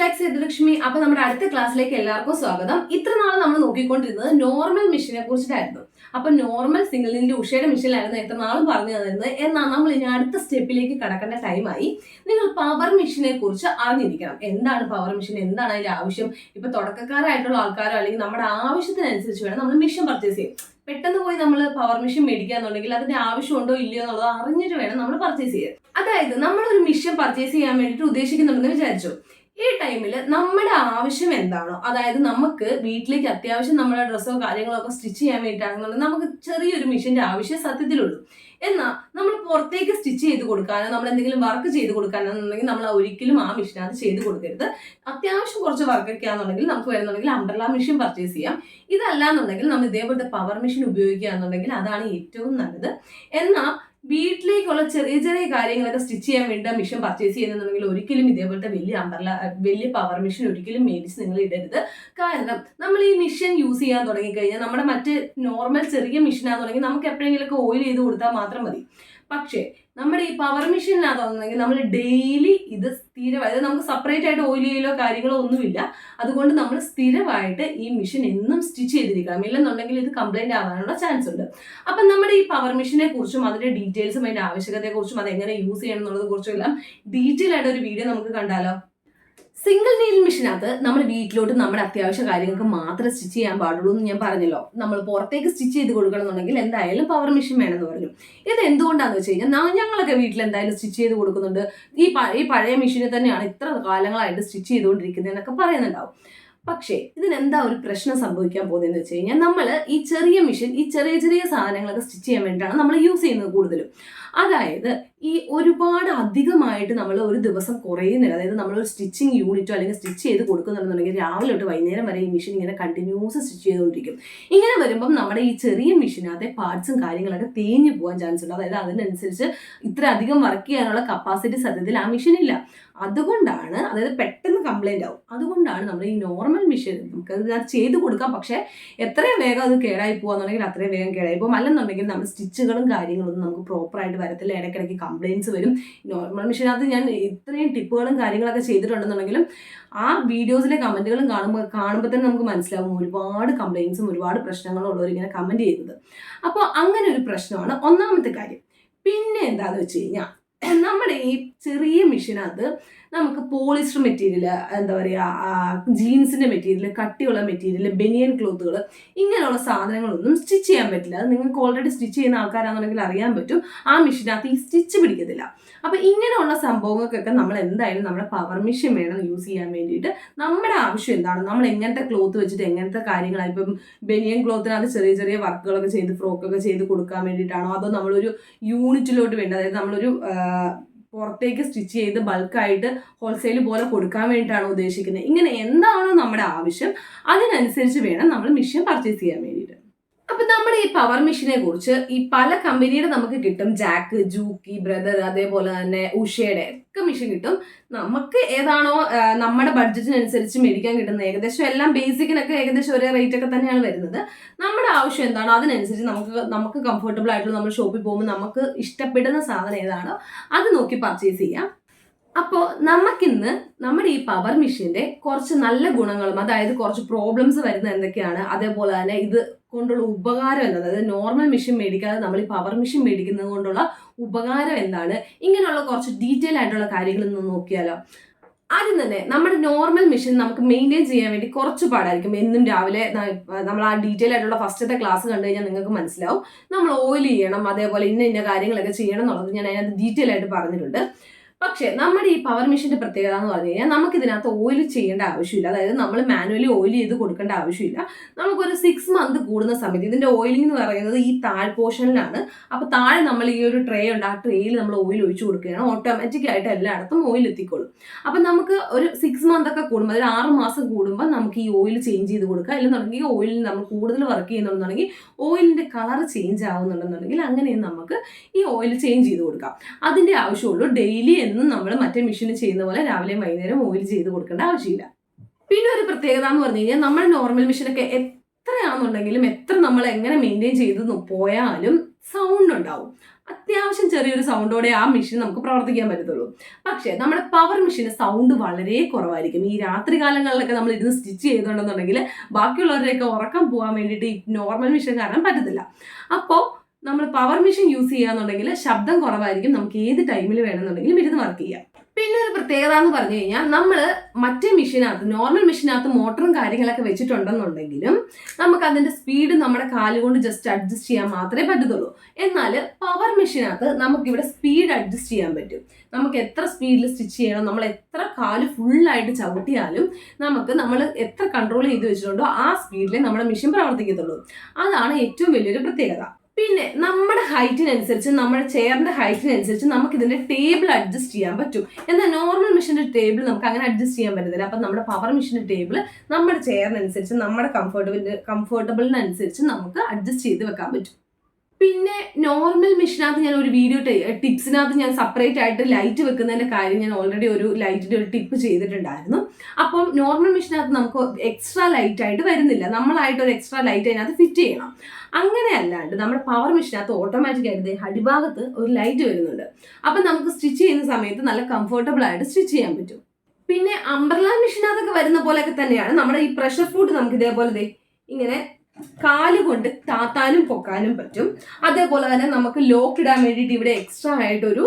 Like Sethulakshmi അപ്പൊ നമ്മുടെ അടുത്ത ക്ലാസ്സിലേക്ക് എല്ലാവർക്കും സ്വാഗതം. ഇത്ര നാൾ നമ്മൾ നോക്കിക്കൊണ്ടിരുന്നത് നോർമൽ മെഷീനെ കുറിച്ചിട്ടായിരുന്നു. അപ്പൊ നോർമൽ സിംഗിളിന്റെ ഉഷയുടെ മെഷീനിലായിരുന്നു എത്ര നാളും പറഞ്ഞു തന്നിരുന്നത്. എന്നാൽ നമ്മൾ ഇനി അടുത്ത സ്റ്റെപ്പിലേക്ക് കടക്കേണ്ട ടൈമായി നിങ്ങൾ പവർ മെഷീനെ കുറിച്ച് അറിഞ്ഞിരിക്കണം. എന്താണ് പവർ മെഷീൻ എന്താണ് അതിന്റെ ആവശ്യം? ഇപ്പൊ തുടക്കക്കാരായിട്ടുള്ള ആൾക്കാരോ അല്ലെങ്കിൽ നമ്മുടെ ആവശ്യത്തിനനുസരിച്ച് വേണം നമ്മൾ മെഷീൻ പർച്ചേസ് ചെയ്യും പെട്ടെന്ന് പോയി നമ്മൾ പവർ മെഷീൻ മേടിക്കാന്നുണ്ടെങ്കിൽ അതിന്റെ ആവശ്യമുണ്ടോ ഇല്ലയോ എന്നുള്ളത് അറിഞ്ഞിട്ട് വേണം നമ്മൾ പർച്ചേസ് ചെയ്യാൻ. അതായത് നമ്മൾ ഒരു മെഷീൻ പർച്ചേസ് ചെയ്യാൻ വേണ്ടിയിട്ട് ഉദ്ദേശിക്കുന്നുണ്ടെന്ന് വിചാരിച്ചു. ഈ ടൈമിൽ നമ്മുടെ ആവശ്യം എന്താണോ അതായത് നമുക്ക് വീട്ടിലേക്ക് അത്യാവശ്യം നമ്മുടെ ഡ്രസ്സോ കാര്യങ്ങളോ ഒക്കെ സ്റ്റിച്ച് ചെയ്യാൻ വേണ്ടിയിട്ടാണെന്നുണ്ടെങ്കിൽ നമുക്ക് ചെറിയൊരു മെഷീന്റെ ആവശ്യം സത്യത്തിലുള്ളൂ. എന്നാൽ നമ്മൾ പുറത്തേക്ക് സ്റ്റിച്ച് ചെയ്ത് കൊടുക്കാനോ നമ്മൾ എന്തെങ്കിലും വർക്ക് ചെയ്ത് കൊടുക്കാനോ എന്നുണ്ടെങ്കിൽ നമ്മൾ ഒരിക്കലും ആ മെഷീനകത്ത് ചെയ്ത് കൊടുക്കരുത്. അത്യാവശ്യം കുറച്ച് വർക്കൊക്കെ ആണെന്നുണ്ടെങ്കിൽ നമുക്ക് വരുന്നുണ്ടെങ്കിൽ അംബ്രല മെഷീൻ പർച്ചേസ് ചെയ്യാം. ഇതല്ല എന്നുണ്ടെങ്കിൽ നമ്മൾ ഇതേപോലത്തെ പവർ മെഷീൻ ഉപയോഗിക്കുക എന്നുണ്ടെങ്കിൽ അതാണ് ഏറ്റവും നല്ലത്. എന്നാൽ വീട്ടിലേക്കുള്ള ചെറിയ ചെറിയ കാര്യങ്ങളൊക്കെ സ്റ്റിച്ച് ചെയ്യാൻ വേണ്ടി മിഷൻ പർച്ചേസ് ചെയ്യുന്നുണ്ടെങ്കിൽ ഒരിക്കലും ഇതേപോലത്തെ വലിയ അമ്പർല വലിയ പവർ മെഷീൻ ഒരിക്കലും മേടിച്ച് നിങ്ങൾ ഇടരുത്. കാരണം നമ്മൾ ഈ മിഷൻ യൂസ് ചെയ്യാൻ തുടങ്ങിക്കഴിഞ്ഞാൽ നമ്മുടെ മറ്റ് നോർമൽ ചെറിയ മെഷീനാണെന്നുണ്ടെങ്കിൽ നമുക്ക് എപ്പോഴെങ്കിലുമൊക്കെ ഓയിൽ ചെയ്ത് കൊടുത്താൽ മാത്രം മതി. പക്ഷേ നമ്മുടെ ഈ പവർ മെഷീനിനകത്താണെന്നുണ്ടെങ്കിൽ നമ്മൾ ഡെയിലി ഇത് അതായത് നമുക്ക് സെപ്പറേറ്റ് ആയിട്ട് ഓയിൽ ചെയ്യലോ കാര്യങ്ങളോ ഒന്നുമില്ല. അതുകൊണ്ട് നമ്മൾ സ്ഥിരമായിട്ട് ഈ മെഷീൻ എന്നും സ്റ്റിച്ച് ചെയ്തിരിക്കണം. ഇല്ലെന്നുണ്ടെങ്കിൽ ഇത് കംപ്ലൈന്റ് ആവാനുള്ള ചാൻസ് ഉണ്ട്. അപ്പം നമ്മുടെ ഈ പവർ മെഷീനെ കുറിച്ചും അതിന്റെ ഡീറ്റെയിൽസും അതിന്റെ ആവശ്യകതയെ കുറിച്ചും അത് എങ്ങനെ യൂസ് ചെയ്യണം എന്നുള്ളത് കുറിച്ചും എല്ലാം ഡീറ്റെയിൽ ആയിട്ട് ഒരു വീഡിയോ നമുക്ക് കണ്ടാലോ? സിംഗിൾ നെയിൽ മെഷീനകത്ത് നമ്മൾ വീട്ടിലോട്ട് നമ്മുടെ അത്യാവശ്യ കാര്യങ്ങൾക്ക് മാത്രം സ്റ്റിച്ച് ചെയ്യാൻ പാടുള്ളൂ എന്ന് ഞാൻ പറഞ്ഞല്ലോ. നമ്മൾ പുറത്തേക്ക് സ്റ്റിച്ച് ചെയ്ത് കൊടുക്കണം എന്നുണ്ടെങ്കിൽ എന്തായാലും പവർ മെഷീൻ വേണമെന്ന് പറഞ്ഞു. ഇത് എന്തുകൊണ്ടാന്ന് വെച്ച് കഴിഞ്ഞാൽ ഞങ്ങളൊക്കെ വീട്ടിൽ എന്തായാലും സ്റ്റിച്ച് ചെയ്ത് കൊടുക്കുന്നുണ്ട്. ഈ ഈ പഴയ മെഷീനിൽ തന്നെയാണ് ഇത്ര കാലങ്ങളായിട്ട് സ്റ്റിച്ച് ചെയ്തുകൊണ്ടിരിക്കുന്നത് എന്നൊക്കെ പറയുന്നുണ്ടാവും. പക്ഷേ ഇതിനെന്താ ഒരു പ്രശ്നം സംഭവിക്കാൻ പോകുന്നതെന്ന് വെച്ച് കഴിഞ്ഞാൽ നമ്മൾ ഈ ചെറിയ മെഷീൻ ഈ ചെറിയ ചെറിയ സാധനങ്ങളൊക്കെ സ്റ്റിച്ച് ചെയ്യാൻ വേണ്ടിയിട്ടാണ് നമ്മൾ യൂസ് ചെയ്യുന്നത് കൂടുതലും. അതായത് ഈ ഒരുപാട് അധികമായിട്ട് നമ്മൾ ഒരു ദിവസം കുറയുന്നില്ല അതായത് നമ്മൾ ഒരു സ്റ്റിച്ചിങ് യൂണിറ്റോ അല്ലെങ്കിൽ സ്റ്റിച്ച് ചെയ്ത് കൊടുക്കുന്നുണ്ടെന്നുണ്ടെങ്കിൽ രാവിലെ തൊട്ട് വൈകുന്നേരം വരെ ഈ മെഷീൻ ഇങ്ങനെ കണ്ടിന്യൂസ് സ്റ്റിച്ച് ചെയ്തുകൊണ്ടിരിക്കും. ഇങ്ങനെ വരുമ്പം നമ്മുടെ ഈ ചെറിയ മെഷീനകത്തെ പാർട്സും കാര്യങ്ങളൊക്കെ തേഞ്ഞു പോകാൻ ചാൻസ് ഉണ്ട്. അതായത് അതിനനുസരിച്ച് ഇത്ര അധികം വർക്ക് ചെയ്യാനുള്ള കപ്പാസിറ്റി സത്യത്തിൽ ആ മെഷീൻ ഇല്ല. അതുകൊണ്ടാണ് അതായത് പെട്ടെന്ന് കംപ്ലൈന്റ് ആവും. അതുകൊണ്ടാണ് നമ്മൾ ഈ നോർമൽ മെഷീൻ നമുക്ക് അത് ചെയ്ത് കൊടുക്കാം. പക്ഷേ എത്രയും വേഗം അത് കേടായി പോകാന്നുണ്ടെങ്കിൽ അത്രയും വേഗം കേടായി പോകും. അല്ലെന്നുണ്ടെങ്കിൽ നമ്മൾ സ്റ്റിച്ചുകളും കാര്യങ്ങളൊന്നും നമുക്ക് പ്രോപ്പറായിട്ട് വരത്തില്ല ഇടയ്ക്കിടയ്ക്ക് കംപ്ലയിൻസ് വരും. നോർമൽ മെഷീനകത്ത് ഞാൻ ഇത്രയും ടിപ്പുകളും കാര്യങ്ങളൊക്കെ ചെയ്തിട്ടുണ്ടെന്നുണ്ടെങ്കിലും ആ വീഡിയോസിലെ കമന്റുകളും കാണുമ്പോൾ കാണുമ്പോൾ തന്നെ നമുക്ക് മനസ്സിലാവും ഒരുപാട് കംപ്ലയിൻസും ഒരുപാട് പ്രശ്നങ്ങളും ഉള്ളവർ ഇങ്ങനെ കമന്റ് ചെയ്യുന്നത്. അപ്പോൾ അങ്ങനെ ഒരു പ്രശ്നമാണ് ഒന്നാമത്തെ കാര്യം. പിന്നെ എന്താന്ന് വെച്ച് കഴിഞ്ഞാൽ നമ്മുടെ ഈ ചെറിയ മെഷീനകത്ത് നമുക്ക് പോളിസ്റ്റർ മെറ്റീരിയൽ എന്താ പറയുക ജീൻസിന്റെ മെറ്റീരിയൽ കട്ടിയുള്ള മെറ്റീരിയൽ ബനിയൻ ക്ലോത്തുകൾ ഇങ്ങനെയുള്ള സാധനങ്ങളൊന്നും സ്റ്റിച്ച് ചെയ്യാൻ പറ്റില്ല. അത് നിങ്ങൾക്ക് ഓൾറെഡി സ്റ്റിച്ച് ചെയ്യുന്ന ആൾക്കാരാണെന്നുണ്ടെങ്കിൽ അറിയാൻ പറ്റും. ആ മെഷീനകത്ത് ഈ സ്റ്റിച്ച് പിടിക്കത്തില്ല. അപ്പൊ ഇങ്ങനെയുള്ള സംഭവങ്ങൾക്കൊക്കെ നമ്മൾ എന്തായാലും നമ്മുടെ പവർ മെഷീൻ വേണം യൂസ് ചെയ്യാൻ വേണ്ടിയിട്ട്. നമ്മുടെ ആവശ്യം എന്താണ്? നമ്മൾ എങ്ങനത്തെ ക്ലോത്ത് വെച്ചിട്ട് എങ്ങനത്തെ കാര്യങ്ങളാണ് ഇപ്പം ബനിയൻ ക്ലോത്തിനകത്ത് ചെറിയ ചെറിയ വർക്കുകളൊക്കെ ചെയ്ത് ഫ്രോക്കൊക്കെ ചെയ്ത് കൊടുക്കാൻ വേണ്ടിയിട്ടാണോ? അതോ നമ്മളൊരു യൂണിറ്റിലോട്ട് വേണ്ടി അതായത് നമ്മളൊരു പുറത്തേക്ക് സ്റ്റിച്ച് ചെയ്ത് ബൾക്കായിട്ട് ഹോൾസെയിൽ പോലെ കൊടുക്കാൻ വേണ്ടിയിട്ടാണ് ഉദ്ദേശിക്കുന്നത്. ഇങ്ങനെ എന്താണോ നമ്മുടെ ആവശ്യം അതിനനുസരിച്ച് വേണം നമ്മൾ മിഷ്യൻ പർച്ചേസ് ചെയ്യാൻ വേണ്ടിയിട്ട്. അപ്പൊ നമ്മുടെ ഈ പവർ മെഷീനെ കുറിച്ച് ഈ പല കമ്പനിയുടെ നമുക്ക് കിട്ടും. ജാക്ക് ജൂക്കി ബ്രദർ അതേപോലെ തന്നെ ഉഷയുടെ ഒക്കെ മെഷീൻ കിട്ടും. നമുക്ക് ഏതാണോ നമ്മുടെ ബഡ്ജറ്റിനനുസരിച്ച് മേടിക്കാൻ കിട്ടുന്നത് ഏകദേശം എല്ലാം ബേസിക്കിനൊക്കെ ഏകദേശം ഒരേ റേറ്റ് ഒക്കെ തന്നെയാണ് വരുന്നത്. നമ്മുടെ ആവശ്യം എന്താണോ അതിനനുസരിച്ച് നമുക്ക് നമുക്ക് കംഫർട്ടബിൾ ആയിട്ടുള്ള നമ്മൾ ഷോപ്പിൽ പോകുമ്പോൾ നമുക്ക് ഇഷ്ടപ്പെടുന്ന സാധനം ഏതാണോ അത് നോക്കി പർച്ചേസ് ചെയ്യാം. അപ്പോൾ നമുക്കിന്ന് നമ്മുടെ ഈ പവർ മെഷീന്റെ കുറച്ച് നല്ല ഗുണങ്ങളും അതായത് കുറച്ച് പ്രോബ്ലംസ് വരുന്ന എന്തൊക്കെയാണ് അതേപോലെ തന്നെ ഇത് കൊണ്ടുള്ള ഉപകാരം എന്നത് അതായത് നോർമൽ മെഷീൻ മേടിക്കാതെ നമ്മൾ ഈ പവർ മെഷീൻ മേടിക്കുന്നത് കൊണ്ടുള്ള ഉപകാരം എന്താണ്? ഇങ്ങനെയുള്ള കുറച്ച് ഡീറ്റെയിൽ ആയിട്ടുള്ള കാര്യങ്ങൾ ഒന്ന് നോക്കിയാലോ. ആദ്യം തന്നെ നമ്മുടെ നോർമൽ മെഷീൻ നമുക്ക് മെയിന്റെയിൻ ചെയ്യാൻ വേണ്ടി കുറച്ച് പാടായിരിക്കും. എന്നും രാവിലെ നമ്മൾ ആ ഡീറ്റെയിൽ ആയിട്ടുള്ള ഫസ്റ്റത്തെ ക്ലാസ് കണ്ടു കഴിഞ്ഞാൽ നിങ്ങൾക്ക് മനസ്സിലാവും. നമ്മൾ ഓയിൽ ചെയ്യണം അതേപോലെ ഇന്ന ഇന്ന കാര്യങ്ങളൊക്കെ ചെയ്യണം എന്നുള്ളത് ഞാൻ അതിനകത്ത് ഡീറ്റെയിൽ ആയിട്ട് പറഞ്ഞിട്ടുണ്ട്. പക്ഷേ നമ്മുടെ ഈ പവർ മെഷീന്റെ പ്രത്യേകത എന്ന് പറഞ്ഞു കഴിഞ്ഞാൽ നമുക്ക് ഇതിനകത്ത് ഓയിൽ ചെയ്യേണ്ട ആവശ്യമില്ല. അതായത് നമ്മൾ മാനുവലി ഓയിൽ ചെയ്ത് കൊടുക്കേണ്ട ആവശ്യമില്ല. നമുക്കൊരു സിക്സ് മന്ത് കൂടുന്ന സമയത്ത് ഇതിന്റെ ഓയിലിംഗ് എന്ന് പറയുന്നത് ഈ താഴ് പോർഷനിലാണ് അപ്പൊ താഴെ നമ്മൾ ഈ ഒരു ട്രേ ഉണ്ട് ആ ട്രേയിൽ നമ്മൾ ഓയിൽ ഒഴിച്ചു കൊടുക്കുകയാണ്. ഓട്ടോമാറ്റിക് ആയിട്ട് എല്ലായിടത്തും ഓയിൽ എത്തിക്കോളും. അപ്പൊ നമുക്ക് ഒരു സിക്സ് മന്ത് ഒക്കെ കൂടുമ്പോൾ അതായത് ആറ് മാസം കൂടുമ്പോൾ നമുക്ക് ഈ ഓയിൽ ചേഞ്ച് ചെയ്ത് കൊടുക്കുക. ഇല്ലെന്നുണ്ടെങ്കിൽ ഓയിലിൽ നമ്മൾ കൂടുതൽ വർക്ക് ചെയ്യുന്നുണ്ടെന്നുണ്ടെങ്കിൽ ഓയിലിന്റെ കളർ ചേഞ്ച് ആവുന്നുണ്ടെന്നുണ്ടെങ്കിൽ അങ്ങനെയും നമുക്ക് ഈ ഓയിൽ ചേഞ്ച് ചെയ്ത് കൊടുക്കാം. അതിന്റെ ആവശ്യമുള്ളൂ ഡെയിലി എന്നും നമ്മൾ മറ്റേ മെഷീനിൽ ചെയ്യുന്ന പോലെ രാവിലെയും വൈകുന്നേരം ഓയിൽ ചെയ്ത് കൊടുക്കേണ്ട ആവശ്യമില്ല. പിന്നെ ഒരു പ്രത്യേകത എന്ന് പറഞ്ഞു കഴിഞ്ഞാൽ നമ്മുടെ നോർമൽ മെഷീനൊക്കെ എത്രയാണെന്നുണ്ടെങ്കിലും എത്ര നമ്മൾ എങ്ങനെ മെയിന്റെയിൻ ചെയ്ത് പോയാലും സൗണ്ട് ഉണ്ടാവും. അത്യാവശ്യം ചെറിയൊരു സൗണ്ടോടെ ആ മെഷീൻ നമുക്ക് പ്രവർത്തിക്കാൻ പറ്റത്തുള്ളൂ. പക്ഷേ നമ്മുടെ പവർ മെഷീന് സൗണ്ട് വളരെ കുറവായിരിക്കും. ഈ രാത്രി കാലങ്ങളിലൊക്കെ നമ്മൾ ഇരുന്ന് സ്റ്റിച്ച് ചെയ്തുകൊണ്ടെന്നുണ്ടെങ്കിൽ ബാക്കിയുള്ളവരുടെയൊക്കെ ഉറക്കം പോകാൻ വേണ്ടിയിട്ട് ഈ നോർമൽ മെഷീൻ കാരണം പറ്റത്തില്ല. അപ്പോൾ നമ്മൾ പവർ മെഷീൻ യൂസ് ചെയ്യാന്നുണ്ടെങ്കിൽ ശബ്ദം കുറവായിരിക്കും. നമുക്ക് ഏത് ടൈമിൽ വേണമെന്നുണ്ടെങ്കിലും ഇരുന്ന് വർക്ക് ചെയ്യാം. പിന്നെ ഒരു പ്രത്യേകത എന്ന് പറഞ്ഞു കഴിഞ്ഞാൽ നമ്മൾ മറ്റേ മെഷീനകത്ത് നോർമൽ മെഷീനകത്ത് മോട്ടറും കാര്യങ്ങളൊക്കെ വെച്ചിട്ടുണ്ടെന്നുണ്ടെങ്കിലും നമുക്ക് അതിന്റെ സ്പീഡ് നമ്മുടെ കാലുകൊണ്ട് ജസ്റ്റ് അഡ്ജസ്റ്റ് ചെയ്യാൻ മാത്രമേ പറ്റത്തുള്ളൂ. എന്നാൽ പവർ മെഷീനകത്ത് നമുക്ക് ഇവിടെ സ്പീഡ് അഡ്ജസ്റ്റ് ചെയ്യാൻ പറ്റും. നമുക്ക് എത്ര സ്പീഡിൽ സ്റ്റിച്ച് ചെയ്യണം നമ്മൾ എത്ര കാൽ ഫുള്ളായിട്ട് ചവിട്ടിയാലും നമുക്ക് നമ്മൾ എത്ര കൺട്രോൾ ചെയ്ത് വെച്ചിട്ടുണ്ടോ ആ സ്പീഡിൽ നമ്മുടെ മെഷീൻ പ്രവർത്തിക്കത്തുള്ളൂ. അതാണ് ഏറ്റവും വലിയൊരു പ്രത്യേകത. പിന്നെ നമ്മുടെ ഹൈറ്റിനനുസരിച്ച് നമ്മുടെ ചെയറിന്റെ ഹൈറ്റിനനുസരിച്ച് നമുക്ക് ഇതിന്റെ ടേബിൾ അഡ്ജസ്റ്റ് ചെയ്യാൻ പറ്റും. എന്നാൽ നോർമൽ മെഷീന്റെ ടേബിൾ നമുക്ക് അങ്ങനെ അഡ്ജസ്റ്റ് ചെയ്യാൻ പറ്റത്തില്ല. അപ്പം നമ്മുടെ പവർ മെഷീന്റെ ടേബിൾ നമ്മുടെ ചെയറിനനുസരിച്ച് നമ്മുടെ കംഫർട്ടബിൾ കംഫർട്ടബിളിനനുസരിച്ച് നമുക്ക് അഡ്ജസ്റ്റ് ചെയ്ത് വെക്കാൻ പറ്റും. പിന്നെ നോർമൽ മെഷീനകത്ത് ഞാൻ ഒരു വീഡിയോ ടിപ്സിനകത്ത് ഞാൻ സെപ്പറേറ്റ് ആയിട്ട് ലൈറ്റ് വെക്കുന്നതിന്റെ കാര്യം ഞാൻ ഓൾറെഡി ഒരു ലൈറ്റിന്റെ ഒരു ടിപ്പ് ചെയ്തിട്ടുണ്ടായിരുന്നു. അപ്പം നോർമൽ മെഷീനകത്ത് നമുക്ക് എക്സ്ട്രാ ലൈറ്റ് ആയിട്ട് വരുന്നില്ല. നമ്മളായിട്ട് ഒരു എക്സ്ട്രാ ലൈറ്റ് അതിനകത്ത് ഫിറ്റ് ചെയ്യണം. അങ്ങനെ അല്ലാണ്ട് നമ്മുടെ പവർ മെഷീനകത്ത് ഓട്ടോമാറ്റിക് ആയിട്ട് ദേ അടിഭാഗത്ത് ഒരു ലൈറ്റ് വരുന്നുണ്ട്. അപ്പം നമുക്ക് സ്റ്റിച്ച് ചെയ്യുന്ന സമയത്ത് നല്ല കംഫർട്ടബിൾ ആയിട്ട് സ്റ്റിച്ച് ചെയ്യാൻ പറ്റും. പിന്നെ അംബ്രല മെഷീനകത്തൊക്കെ വരുന്ന പോലെയൊക്കെ തന്നെയാണ് നമ്മുടെ ഈ പ്രഷർ ഫുഡ് നമുക്ക് ഇതേപോലെ ഇങ്ങനെ കാൽ കൊണ്ട് താത്താനും പൊക്കാനും പറ്റും. അതേപോലെ തന്നെ നമുക്ക് ലോക്ക് ഇടാൻ വേണ്ടിയിട്ട് ഇവിടെ എക്സ്ട്രാ ആയിട്ടൊരു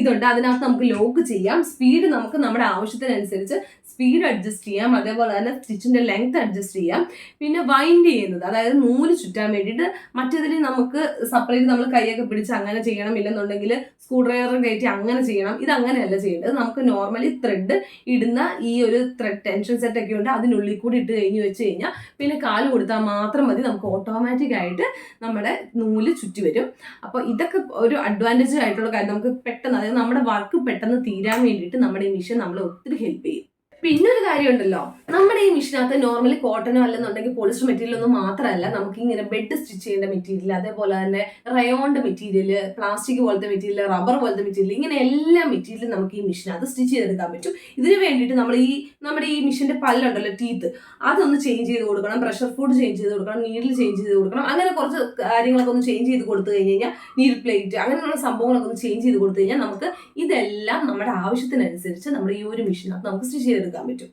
ഇതുണ്ട്. അതിനകത്ത് നമുക്ക് ലോക്ക് ചെയ്യാം. സ്പീഡ് നമുക്ക് നമ്മുടെ ആവശ്യത്തിനനുസരിച്ച് സ്പീഡ് അഡ്ജസ്റ്റ് ചെയ്യാം. അതേപോലെ തന്നെ സ്റ്റിച്ചിന്റെ ലെങ്ത് അഡ്ജസ്റ്റ് ചെയ്യാം. പിന്നെ വൈൻഡ് ചെയ്യുന്നത് അതായത് നൂൽ ചുറ്റാൻ വേണ്ടിയിട്ട് മറ്റേതിൽ നമുക്ക് സെപ്പറേറ്റ് നമ്മൾ കൈയൊക്കെ പിടിച്ച് അങ്ങനെ ചെയ്യണം. ഇല്ലെന്നുണ്ടെങ്കിൽ സ്ക്രൂ ഡ്രൈവർ കയറ്റി അങ്ങനെ ചെയ്യണം. ഇത് അങ്ങനെയല്ല ചെയ്യേണ്ടത്. നമുക്ക് നോർമലി ത്രെഡ് ഇടുന്ന ഈ ഒരു ത്രെഡ് ടെൻഷൻ സെറ്റ് ഒക്കെ ഉണ്ട്. അതിനുള്ളിൽ കൂടി ഇട്ട് കഴിഞ്ഞ് വെച്ച് കഴിഞ്ഞാൽ പിന്നെ കാൽ കൊടുത്താൽ മാത്രം മതി. നമുക്ക് ഓട്ടോമാറ്റിക് ആയിട്ട് നമ്മുടെ നൂൽ ചുറ്റി വരും. അപ്പോൾ ഇതൊക്കെ ഒരു അഡ്വാന്റേജ് ആയിട്ടുള്ള കാര്യം. നമുക്ക് പെട്ടെന്ന് അതായത് നമ്മുടെ വർക്ക് പെട്ടെന്ന് തീരാൻ വേണ്ടിയിട്ട് നമ്മുടെ ഈ മിഷൻ നമ്മളെ ഒത്തിരി ഹെൽപ്പ് ചെയ്യും. പിന്നെ ഒരു കാര്യമുണ്ടല്ലോ. നമ്മുടെ ഈ മിഷീനകത്ത് നോർമലി കോട്ടനോ അല്ലെന്നുണ്ടെങ്കിൽ പോളിസ്റ്റർ മെറ്റീരിയൽ ഒന്നും മാത്രമല്ല. നമുക്ക് ഇങ്ങനെ ബെഡ് സ്റ്റിച്ച് ചെയ്യേണ്ട മെറ്റീരിയൽ അതേപോലെ തന്നെ റയോണിന്റെ മെറ്റീരിയൽ പ്ലാസ്റ്റിക് പോലത്തെ മെറ്റീരിയൽ റബ്ബർ പോലത്തെ മെറ്റീരിയൽ ഇങ്ങനെ എല്ലാ മെറ്റീരിയലും നമുക്ക് ഈ മിഷീനകത്ത് സ്റ്റിച്ച് ചെയ്തെടുക്കാൻ പറ്റും. ഇതിന് വേണ്ടിയിട്ട് നമ്മൾ ഈ നമ്മുടെ ഈ മിഷീന്റെ പല്ലുണ്ടല്ലോ ടീത്ത് അതൊന്ന് ചേഞ്ച് ചെയ്ത് കൊടുക്കണം. പ്രഷർ ഫുഡ് ചേഞ്ച് ചെയ്ത് കൊടുക്കണം. നീഡിൽ ചേഞ്ച് ചെയ്ത് കൊടുക്കണം. അങ്ങനെ കുറച്ച് കാര്യങ്ങളൊക്കെ ഒന്ന് ചേഞ്ച് ചെയ്ത് കൊടുത്തു കഴിഞ്ഞ് കഴിഞ്ഞാൽ നീൽ പ്ലേറ്റ് അങ്ങനെയുള്ള സംഭവങ്ങളൊക്കെ ഒന്ന് ചേഞ്ച് ചെയ്ത് കൊടുത്തു കഴിഞ്ഞാൽ നമുക്ക് ഇതെല്ലാം നമ്മുടെ ആവശ്യത്തിനനുസരിച്ച് നമ്മുടെ ഈ ഒരു മെഷീനകത്ത് നമുക്ക് സ്റ്റിച്ച് ചെയ്തെടുക്കാൻ പറ്റും.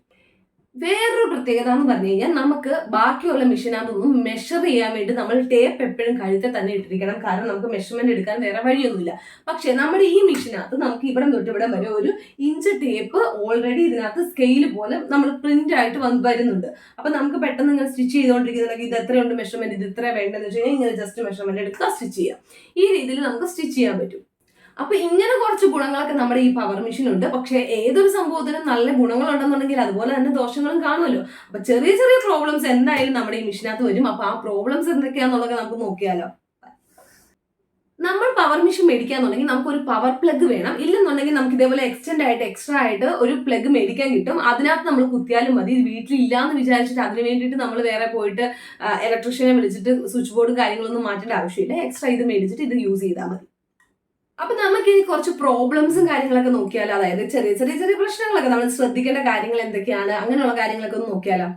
വേറൊരു പ്രത്യേകത എന്ന് പറഞ്ഞു കഴിഞ്ഞാൽ നമുക്ക് ബാക്കിയുള്ള മെഷീനകത്തൊന്നും മെഷർ ചെയ്യാൻ വേണ്ടി നമ്മൾ ടേപ്പ് എപ്പോഴും കഴുത്തെ തന്നെ ഇട്ടിരിക്കണം. കാരണം നമുക്ക് മെഷർമെന്റ് എടുക്കാൻ വേറെ വഴിയൊന്നുമില്ല. പക്ഷേ നമ്മുടെ ഈ മെഷീനകത്ത് നമുക്ക് ഇവിടെ തൊട്ട് ഇവിടെ വരെ ഒരു ഇഞ്ച് ടേപ്പ് ഓൾറെഡി ഇതിനകത്ത് സ്കെയിൽ പോലെ നമ്മൾ പ്രിന്റ് ആയിട്ട് വന്ന് വരുന്നുണ്ട്. അപ്പൊ നമുക്ക് പെട്ടെന്ന് ഇങ്ങനെ സ്റ്റിച്ച് ചെയ്തുകൊണ്ടിരിക്കുന്നുണ്ടെങ്കിൽ ഇത് എത്രയുണ്ട് മെഷർമെന്റ് ഇത് ഇത്ര വേണ്ടതെന്ന് വെച്ച് കഴിഞ്ഞാൽ ഇങ്ങനെ ജസ്റ്റ് മെഷർമെന്റ് എടുക്കുക സ്റ്റിച്ച് ചെയ്യാം. ഈ രീതിയിൽ നമുക്ക് സ്റ്റിച്ച് ചെയ്യാൻ പറ്റും. അപ്പൊ ഇങ്ങനെ കുറച്ച് ഗുണങ്ങളൊക്കെ നമ്മുടെ ഈ പവർ മെഷീൻ ഉണ്ട്. പക്ഷേ ഏതൊരു സംഭവത്തിനും നല്ല ഗുണങ്ങളുണ്ടെന്നുണ്ടെങ്കിൽ അതുപോലെ തന്നെ ദോഷങ്ങളും കാണുമല്ലോ. അപ്പൊ ചെറിയ ചെറിയ പ്രോബ്ലംസ് എന്തായാലും നമ്മുടെ ഈ മെഷീനകത്ത് വരും. അപ്പൊ ആ പ്രോബ്ലംസ് എന്തൊക്കെയാന്നുള്ളത് നമുക്ക് നോക്കിയാലോ. നമ്മൾ പവർ മെഷീൻ മേടിക്കാന്നുണ്ടെങ്കിൽ നമുക്ക് ഒരു പവർ പ്ലഗ് വേണം. ഇല്ലെന്നുണ്ടെങ്കിൽ നമുക്ക് ഇതേപോലെ എക്സ്റ്റെൻഡ് ആയിട്ട് എക്സ്ട്രാ ആയിട്ട് ഒരു പ്ലഗ് മേടിക്കാൻ കിട്ടും. അതിനകത്ത് നമ്മൾ കുത്തിയാലും മതി. വീട്ടിൽ ഇല്ലാന്ന് വിചാരിച്ചിട്ട് അതിന് വേണ്ടിയിട്ട് നമ്മൾ വേറെ പോയിട്ട് ഇലക്ട്രീഷ്യനെ വിളിച്ചിട്ട് സ്വിച്ച് ബോർഡും കാര്യങ്ങളൊന്നും മാറ്റേണ്ട ആവശ്യമില്ല. എക്സ്ട്രാ ഇത് മേടിച്ചിട്ട് ഇത് യൂസ് ചെയ്താൽ മതി. അപ്പൊ നമുക്ക് ഇനി കുറച്ച് പ്രോബ്ലംസും കാര്യങ്ങളൊക്കെ നോക്കിയാലോ? അതായത് ചെറിയ ചെറിയ ചെറിയ പ്രശ്നങ്ങളൊക്കെ. നമ്മൾ ശ്രദ്ധിക്കേണ്ട കാര്യങ്ങൾ എന്തൊക്കെയാണ്? അങ്ങനെയുള്ള കാര്യങ്ങളൊക്കെ ഒന്ന് നോക്കിയാലോ?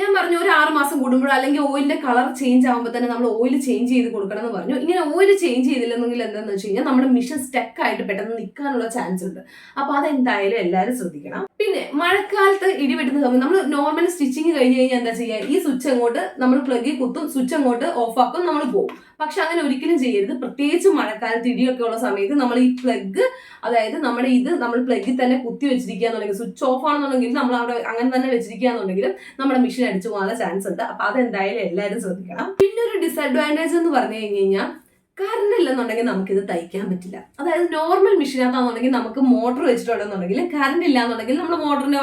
ഞാൻ പറഞ്ഞു ഒരു ആറ് മാസം കൂടുമ്പോൾ അല്ലെങ്കിൽ ഓയിലിന്റെ കളർ ചേഞ്ച് ആകുമ്പോൾ തന്നെ നമ്മൾ ഓയിൽ ചേഞ്ച് ചെയ്ത് കൊടുക്കണം എന്ന് പറഞ്ഞു. ഇങ്ങനെ ഓയിൽ ചേഞ്ച് ചെയ്തില്ലെന്നെങ്കിൽ എന്താണെന്ന് വെച്ച് കഴിഞ്ഞാൽ നമ്മുടെ മിഷൻ സ്റ്റക്ക് ആയിട്ട് പെട്ടെന്ന് നിൽക്കാനുള്ള ചാൻസ് ഉണ്ട്. അപ്പൊ അതെന്തായാലും എല്ലാവരും ശ്രദ്ധിക്കണം. പിന്നെ മഴക്കാലത്ത് ഇടിവെട്ടുന്ന സമയം നമ്മൾ നോർമൽ സ്റ്റിച്ചിങ് കഴിഞ്ഞ് കഴിഞ്ഞാൽ എന്താ ചെയ്യുക? ഈ സ്വിച്ച് അങ്ങോട്ട് നമ്മൾ പ്ലഗിൽ കുത്തും സ്വിച്ച് അങ്ങോട്ട് ഓഫ് ആക്കും നമ്മൾ പോകും പക്ഷെ അങ്ങനെ ഒരിക്കലും ചെയ്യരുത്. പ്രത്യേകിച്ച് മഴക്കാലത്ത് ഇടിയൊക്കെ ഉള്ള സമയത്ത് നമ്മൾ ഈ പ്ലഗ് അതായത് നമ്മുടെ ഇത് നമ്മൾ പ്ലഗിൽ തന്നെ കുത്തി വെച്ചിരിക്കുക എന്നുണ്ടെങ്കിൽ സ്വിച്ച് ഓഫ് ആണെന്നുണ്ടെങ്കിൽ നമ്മൾ അവിടെ അങ്ങനെ തന്നെ വെച്ചിരിക്കുക എന്നുണ്ടെങ്കിലും നമ്മുടെ മെഷീൻ അടിച്ചു പോകാനുള്ള ചാൻസ് ഉണ്ട്. അപ്പൊ അതെന്തായാലും എല്ലാവരും ശ്രദ്ധിക്കണം. പിന്നെ ഒരു ഡിസഡ്വാന്റേജ് എന്ന് പറഞ്ഞു കഴിഞ്ഞു കഴിഞ്ഞാൽ കറണ്ട് ഇല്ലെന്നുണ്ടെങ്കിൽ നമുക്കിത് തയ്ക്കാൻ പറ്റില്ല. അതായത് നോർമൽ മെഷീനകത്താണെന്നുണ്ടെങ്കിൽ നമുക്ക് മോട്ടർ വെച്ചിട്ടുണ്ടെന്നുണ്ടെങ്കിൽ കറണ്ട് ഇല്ല എന്നുണ്ടെങ്കിൽ നമ്മൾ മോട്ടറിന്റെ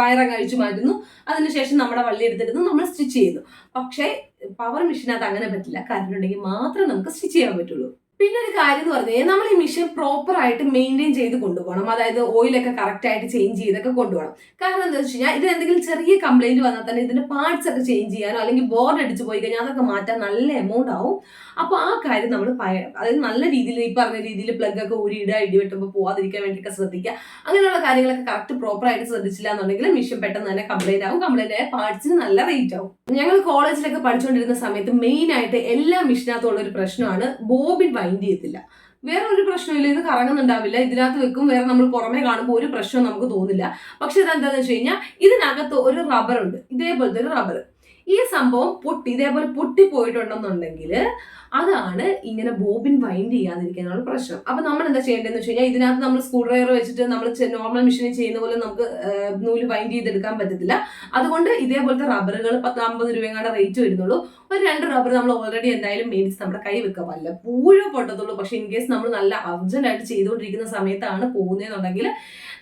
വയറങ്ങ് അഴിച്ചു മാറ്റുന്നു. അതിനുശേഷം നമ്മുടെ വള്ളി എടുത്തിരുന്നു നമ്മൾ സ്റ്റിച്ച് ചെയ്യുന്നു. പക്ഷേ പവർ മെഷീനകത്ത് അങ്ങനെ പറ്റില്ല. കറണ്ട് ഉണ്ടെങ്കിൽ മാത്രമേ നമുക്ക് സ്റ്റിച്ച് ചെയ്യാൻ പറ്റുള്ളൂ. പിന്നെ ഒരു കാര്യം എന്ന് പറഞ്ഞു കഴിഞ്ഞാൽ നമ്മൾ ഈ മിഷൻ പ്രോപ്പർ ആയിട്ട് മെയിന്റെയിൻ ചെയ്ത് കൊണ്ടുപോകണം. അതായത് ഓയിലൊക്കെ കറക്റ്റ് ആയിട്ട് ചേഞ്ച് ചെയ്തൊക്കെ കൊണ്ടുപോകണം. കാരണം എന്താ വെച്ച് കഴിഞ്ഞാൽ ഇതിന് എന്തെങ്കിലും ചെറിയ കംപ്ലൈന്റ് വന്നാൽ തന്നെ ഇതിന്റെ പാർട്സ് ഒക്കെ ചേഞ്ച് ചെയ്യാനോ അല്ലെങ്കിൽ ബോർഡ് അടിച്ച് പോയി കഴിഞ്ഞാൽ അതൊക്കെ മാറ്റാൻ നല്ല എമൗണ്ട് ആവും. അപ്പോൾ ആ കാര്യം നമ്മൾ അതായത് നല്ല രീതിയിൽ ഈ പറഞ്ഞ രീതിയിൽ പ്ലഗ് ഒക്കെ ഊരിയിടുക ഇടി വെട്ടുമ്പോൾ പോവാതിരിക്കാൻ വേണ്ടിയൊക്കെ ശ്രദ്ധിക്കുക. അങ്ങനെയുള്ള കാര്യങ്ങളൊക്കെ കറക്റ്റ് പ്രോപ്പർ ആയിട്ട് ശ്രദ്ധിച്ചില്ല എന്നുണ്ടെങ്കിൽ മിഷൻ പെട്ടെന്ന് തന്നെ കംപ്ലൈന്റ് ആവും. കംപ്ലൈന്റ് ആയ പാർട്സിന് നല്ല റേറ്റ് ആവും. ഞങ്ങൾ കോളേജിലൊക്കെ പഠിച്ചുകൊണ്ടിരുന്ന സമയത്ത് മെയിൻ ആയിട്ട് എല്ലാ മെഷീനകത്തുള്ള ഒരു പ്രശ്നമാണ് ബോബിൻ മൈൻഡ് ചെയ്യത്തില്ല. വേറെ ഒരു പ്രശ്നമില്ല ഇത് കറങ്ങുന്നുണ്ടാവില്ല ഇതിനകത്ത് വെക്കും വേറെ നമ്മൾ പുറമേ കാണുമ്പോൾ ഒരു പ്രശ്നവും നമുക്ക് തോന്നില്ല. പക്ഷെ ഇതെന്താന്ന് വെച്ച് കഴിഞ്ഞാൽ ഇതിനകത്ത് ഒരു റബ്ബർ ഉണ്ട് ഇതേപോലത്തെ ഒരു റബ്ബർ ഈ സംഭവം പൊട്ടി ഇതേപോലെ പൊട്ടി പോയിട്ടുണ്ടെന്നുണ്ടെങ്കിൽ അതാണ് ഇങ്ങനെ ബോബിൻ വൈൻഡ് ചെയ്യാതിരിക്കാനുള്ള പ്രശ്നം. അപ്പൊ നമ്മൾ എന്താ ചെയ്യേണ്ടതെന്ന് വെച്ച് കഴിഞ്ഞാൽ ഇതിനകത്ത് നമ്മൾ സ്ക്രൂ ഡ്രൈവർ വെച്ചിട്ട് നമ്മൾ നോർമൽ മെഷീനിൽ ചെയ്യുന്ന പോലെ നമുക്ക് നൂൽ വൈൻഡ് ചെയ്തെടുക്കാൻ പറ്റത്തില്ല. അതുകൊണ്ട് ഇതേപോലത്തെ റബ്ബറുകൾ പത്ത് അമ്പത് രൂപയുടെ റേറ്റ് വരുന്നുള്ളൂ. ഒരു രണ്ട് റബ്ബർ നമ്മൾ ഓൾറെഡി എന്തായാലും മേടിച്ച് നമ്മുടെ കൈ വെക്കാൻ പറ്റില്ല പൂഴോ പൊട്ടത്തുള്ളൂ. പക്ഷെ ഇൻ കേസ് നമ്മൾ നല്ല അർജന്റ് ആയിട്ട് ചെയ്തുകൊണ്ടിരിക്കുന്ന സമയത്താണ് പോകുന്നതെന്നുണ്ടെങ്കിൽ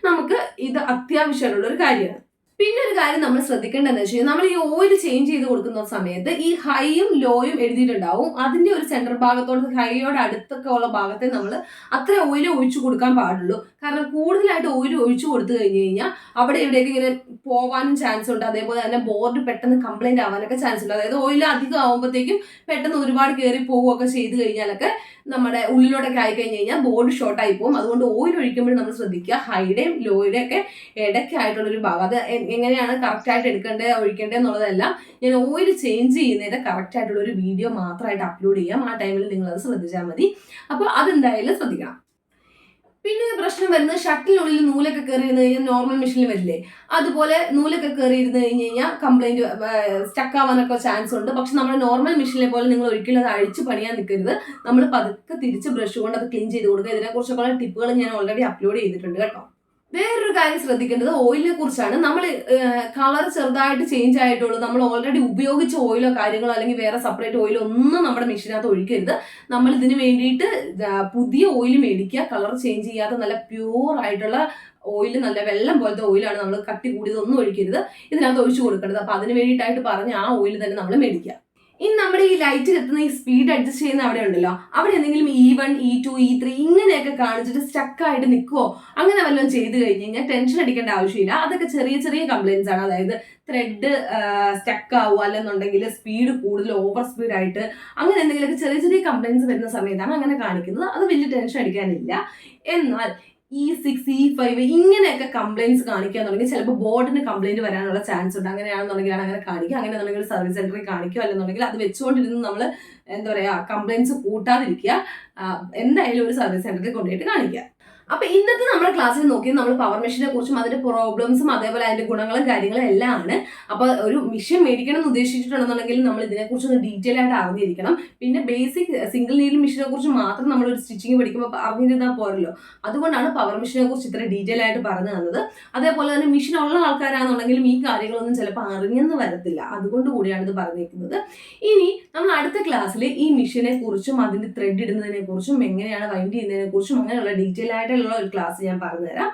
നമുക്ക് ഇത് അത്യാവശ്യമുള്ള ഒരു കാര്യമാണ്. പിന്നെ ഒരു കാര്യം നമ്മൾ ശ്രദ്ധിക്കേണ്ടതെന്ന് വെച്ച് കഴിഞ്ഞാൽ നമ്മൾ ഈ ഓയിൽ ചേഞ്ച് ചെയ്ത് കൊടുക്കുന്ന സമയത്ത് ഈ ഹൈയും ലോയും എഴുതിയിട്ടുണ്ടാവും. അതിന്റെ ഒരു സെന്റർ ഭാഗത്തോട് ഹൈയോട് അടുത്തൊക്കെ ഉള്ള ഭാഗത്തെ നമ്മൾ അത്ര ഓയിൽ ഒഴിച്ചു കൊടുക്കാൻ പാടുള്ളൂ. കാരണം കൂടുതലായിട്ട് ഓയിൽ ഒഴിച്ചു കൊടുത്തു കഴിഞ്ഞു കഴിഞ്ഞാൽ അവിടെ ഇവിടെയൊക്കെ ഇങ്ങനെ പോകാനും ചാൻസ് ഉണ്ട്. അതേപോലെ തന്നെ ബോർഡ് പെട്ടെന്ന് കംപ്ലൈന്റ് ആവാനൊക്കെ ചാൻസ് ഉണ്ട്. അതായത് ഓയിൽ അധികം ആകുമ്പോഴത്തേക്കും പെട്ടെന്ന് ഒരുപാട് കയറി പോവുകയൊക്കെ ചെയ്ത് കഴിഞ്ഞാലൊക്കെ നമ്മുടെ ഉള്ളിലോട്ടൊക്കെ ആയി കഴിഞ്ഞ് കഴിഞ്ഞാൽ ബോർഡ് ഷോർട്ട് ആയി പോകും. അതുകൊണ്ട് ഓയിൽ ഒഴിക്കുമ്പോൾ നമ്മൾ ശ്രദ്ധിക്കുക. ഹൈഡേയും ലോയുടെയും ഒക്കെ ഇടയ്ക്കായിട്ടുള്ള ഒരു ഭാഗം. അത് എങ്ങനെയാണ് കറക്റ്റ് ആയിട്ട് എടുക്കേണ്ടത് ഒഴിക്കേണ്ടത് എന്നുള്ളതെല്ലാം ഞാൻ ഓയിൽ ചേഞ്ച് ചെയ്യുന്നതിന്റെ കറക്റ്റ് ആയിട്ടുള്ള ഒരു വീഡിയോ മാത്രമായിട്ട് അപ്ലോഡ് ചെയ്യാം. ആ ടൈമിൽ നിങ്ങൾ അത് ശ്രദ്ധിച്ചാൽ മതി. അപ്പോൾ അതെന്തായാലും ശ്രദ്ധിക്കണം. പിന്നെ പ്രശ്നം വരുന്നത് ഷട്ടിലിനുള്ളിൽ നൂലൊക്കെ കയറി ഇരുന്ന് കഴിഞ്ഞാൽ നോർമൽ മെഷീനിൽ വരില്ലേ? അതുപോലെ നൂലൊക്കെ കയറി ഇരുന്ന് കഴിഞ്ഞ് കഴിഞ്ഞാൽ കംപ്ലൈന്റ് സ്റ്റക്ക് ആവാനൊക്കെ ചാൻസ് ഉണ്ട്. പക്ഷെ നമ്മുടെ നോർമൽ മെഷീനിലെ പോലെ നിങ്ങൾ ഒരിക്കലും അത് അഴിച്ച് പണിയാൻ നിൽക്കരുത്. നമ്മൾ പതുക്കെ തിരിച്ച് ബ്രഷ് കൊണ്ട് അത് ക്ലീൻ ചെയ്ത് കൊടുക്കുക. ഇതിനെക്കുറിച്ചൊക്കെ ടിപ്പുകൾ ഞാൻ ഓൾറെഡി അപ്ലോഡ് ചെയ്തിട്ടുണ്ട് കേട്ടോ. വേറൊരു കാര്യം ശ്രദ്ധിക്കേണ്ടത് ഓയിലിനെ കുറിച്ചാണ്. നമ്മൾ കളർ ചെറുതായിട്ട് ചേഞ്ച് ആയിട്ടുള്ളൂ. നമ്മൾ ഓൾറെഡി ഉപയോഗിച്ച ഓയിലോ കാര്യങ്ങളോ അല്ലെങ്കിൽ വേറെ സെപ്പറേറ്റ് ഓയിലോ ഒന്നും നമ്മുടെ മെഷീനകത്ത് ഒഴിക്കരുത്. നമ്മൾ ഇതിന് വേണ്ടിയിട്ട് പുതിയ ഓയിൽ മേടിക്കുക കളർ ചേഞ്ച് ചെയ്യാത്ത നല്ല പ്യൂർ ആയിട്ടുള്ള ഓയിൽ നല്ല വെള്ളം പോലത്തെ ഓയിലാണ് നമ്മൾ കട്ടി കൂടിയതൊന്നും ഒഴിക്കരുത്. ഇതിനകത്ത് ഒഴിച്ചു കൊടുക്കേണ്ടത് അപ്പൊ അതിന് വേണ്ടിയിട്ടായിട്ട് പറഞ്ഞ ആ ഓയിൽ തന്നെ നമ്മൾ മേടിക്കുക. ഇനി നമ്മുടെ ഈ ലൈറ്റ് എത്തുന്ന ഈ സ്പീഡ് അഡ്ജസ്റ്റ് ചെയ്യുന്ന അവിടെ ഉണ്ടല്ലോ. അവിടെ എന്തെങ്കിലും E one E two E three ഇങ്ങനെയൊക്കെ കാണിച്ചിട്ട് സ്റ്റക്കായിട്ട് നിൽക്കുവോ അങ്ങനെ വല്ലതും ചെയ്ത് കഴിഞ്ഞ് കഴിഞ്ഞാൽ ടെൻഷൻ അടിക്കേണ്ട ആവശ്യമില്ല. അതൊക്കെ ചെറിയ ചെറിയ കംപ്ലയിൻസ് ആണ്. അതായത് ത്രെഡ് സ്റ്റക്ക് ആവുക അല്ലെന്നുണ്ടെങ്കിൽ സ്പീഡ് കൂടുതൽ ഓവർ സ്പീഡ് ആയിട്ട് അങ്ങനെ എന്തെങ്കിലുമൊക്കെ ചെറിയ ചെറിയ കംപ്ലയിൻസ് വരുന്ന സമയത്താണ് അങ്ങനെ കാണിക്കുന്നത്. അത് വലിയ ടെൻഷൻ അടിക്കാനില്ല. എന്നാൽ ഇ സിക്സ് ഇ ഫൈവ് ഇങ്ങനെയൊക്കെ കംപ്ലയിൻസ് കാണിക്കുക എന്നുണ്ടെങ്കിൽ ചിലപ്പോൾ ബോർഡിന് കംപ്ലൈന്റ് വരാനുള്ള ചാൻസ് ഉണ്ട്. അങ്ങനെയാണെന്നുണ്ടെങ്കിൽ അങ്ങനെ കാണിക്കുക. അങ്ങനെയാണെന്നുണ്ടെങ്കിൽ സർവീസ് സെന്ററിൽ കാണിക്കുക. അല്ലെന്നുണ്ടെങ്കിൽ അത് വെച്ചുകൊണ്ടിരുന്ന് നമ്മൾ എന്താ പറയുക കംപ്ലയിൻസ് കൂട്ടാതിരിക്കുക. എന്തായാലും ഒരു സർവീസ് സെന്ററിൽ കൊണ്ടുപോയിട്ട് കാണിക്കുക. അപ്പൊ ഇന്നത്തെ നമ്മൾ ക്ലാസ്സിൽ നോക്കിയത് നമ്മൾ പവർ മെഷീനെ കുറിച്ചും അതിന്റെ പ്രോബ്ലംസും അതേപോലെ അതിന്റെ ഗുണങ്ങളും കാര്യങ്ങളും എല്ലാം ആണ് അപ്പൊ ഒരു മെഷീൻ മേടിക്കണം എന്ന് ഉദ്ദേശിച്ചിട്ടുണ്ടെന്നുണ്ടെങ്കിൽ നമ്മൾ ഇതിനെക്കുറിച്ച് ഒന്ന് ഡീറ്റെയിൽ ആയിട്ട് അറിഞ്ഞിരിക്കണം. പിന്നെ ബേസിക് സിംഗിൾ നീഡിൽ മെഷീനെ കുറിച്ച് മാത്രം നമ്മൾ ഒരു സ്റ്റിച്ചിങ് പഠിക്കുമ്പോൾ അറിഞ്ഞിരുന്നാൽ പോരല്ലോ. അതുകൊണ്ടാണ് പവർ മെഷീനെ കുറിച്ച് ഇത്ര ഡീറ്റെയിൽ ആയിട്ട് പറഞ്ഞു തന്നത്. അതേപോലെ തന്നെ മെഷീൻ ഉള്ള ആൾക്കാരാണെന്നുണ്ടെങ്കിലും ഈ കാര്യങ്ങളൊന്നും ചിലപ്പോൾ അറിഞ്ഞെന്ന് വരത്തില്ല. അതുകൊണ്ട് കൂടിയാണ് ഇത് പറഞ്ഞിരിക്കുന്നത്. ഇനി നമ്മൾ അടുത്ത ക്ലാസ്സിൽ ഈ മെഷീനെ കുറിച്ചും അതിന്റെ ത്രെഡ് ഇടുന്നതിനെ കുറിച്ചും എങ്ങനെയാണ് വൈൻഡ് ചെയ്യുന്നതിനെ കുറിച്ചും അങ്ങനെയുള്ള ഡീറ്റെയിൽ ആയിട്ടുള്ള ഒരു ക്ലാസ് ഞാൻ പറഞ്ഞുതരാം.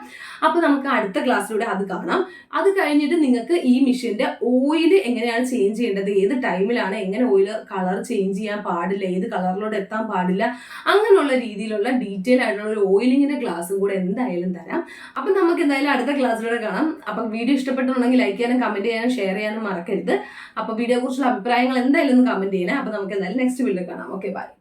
അപ്പോൾ നമുക്ക് അടുത്ത ക്ലാസ്സിലൂടെ അത് കാണാം. അത് കഴിഞ്ഞിട്ട് നിങ്ങൾക്ക് ഈ മെഷീന്റെ ഓയിൽ എങ്ങനെയാണ് ചേഞ്ച് ചെയ്യേണ്ടത്? ഏത് ടൈമിലാണ് എങ്ങനെ ഓയിൽ കളർ ചേഞ്ച് ചെയ്യാൻ പാടില്ല? ഏത് കളറിലൂടെ എത്താൻ പാടില്ല? അങ്ങനെയുള്ള രീതിയിലുള്ള ഡീറ്റെയിൽ ആയിട്ടുള്ള ഒരു ഓയിലിങ്ങിന്റെ ക്ലാസ്സും കൂടെ എന്തായാലും തരാം. അപ്പം നമുക്ക് എന്തായാലും അടുത്ത ക്ലാസ്സിലൂടെ കാണാം. അപ്പം വീഡിയോ ഇഷ്ടപ്പെട്ടിട്ടുണ്ടെങ്കിൽ ലൈക്ക് ചെയ്യാനും കമന്റ് ചെയ്യാനും ഷെയർ ചെയ്യാനും മറക്കരുത്. അപ്പോൾ വീഡിയോ കുറിച്ചുള്ള അഭിപ്രായങ്ങൾ എന്തായാലും ഒന്ന് കമന്റ് ചെയ്യണേ. അപ്പോൾ നമുക്ക് എന്തായാലും നെക്സ്റ്റ് വീഡിയോ കാണാം. Okay bye